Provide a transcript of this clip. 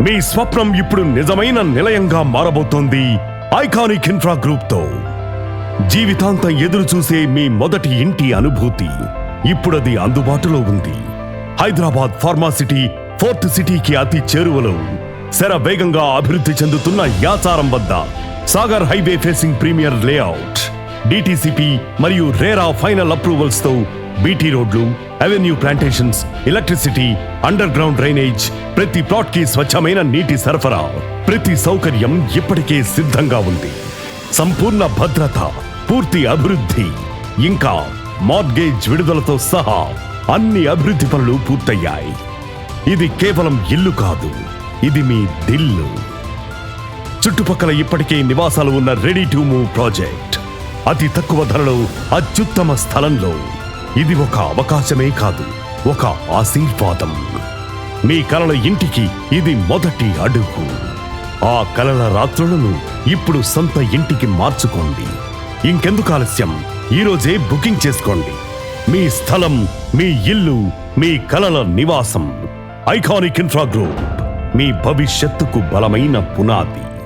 మీ స్వప్నం ఇప్పుడు నిజమైన నిలయంగా మారబోతోంది. ఐకానిక్ ఇన్ఫ్రా గ్రూప్తో జీవితాంతం ఎదురు చూసే మీ మొదటి ఇంటి అనుభూతి. ఇప్పుడది అందుబాటులో ఉంది. హైదరాబాద్ ఫార్మాసిటీ ఫోర్త్ సిటీకి అతి చేరువలో. శర వేగంగా అభివృద్ధి చెందుతున్న యాచారం వద్ద. Sagar highway facing premier layout. DTCP మరియు రేరా ఫైనల్ అప్రూవల్స్తో బీటీ రోడ్లు avenue plantations electricity underground drainage ప్రతి ప్లాట్కి స్వచ్ఛమైన నీటి సరఫరా. ప్రతి సౌకర్యం ఇప్పటికే సిద్ధంగా ఉంది. సంపూర్ణ భద్రత పూర్తి అభివృద్ధి. ఇంకా మార్గేజ్ విడుదలతో సహా అన్ని అభివృద్ధి పనులు పూర్తయ్యాయి. ఇది కేవలం ఇల్లు కాదు ఇది మీ దిల్లు. చుట్టుపక్కల ఇప్పటికే నివాసాలు ఉన్న రెడీ టు మూవ్ ప్రాజెక్ట్. అతి తక్కువ ధరలో అత్యుత్తమ స్థలంలో. ఇది ఒక అవకాశమే కాదు ఒక ఆశీర్వాదం. మీ కలల ఇంటికి ఇది మొదటి అడుగు. ఆ కలల రాత్రులను ఇప్పుడు సొంత ఇంటికి మార్చుకోండి. ఇంకెందుకు ఆలస్యం? ఈరోజే బుకింగ్ చేసుకోండి. మీ స్థలం మీ ఇల్లు మీ కలల నివాసం. ఐకానిక్ ఇన్ఫ్రా గ్రూప్ మీ భవిష్యత్తుకు బలమైన పునాది.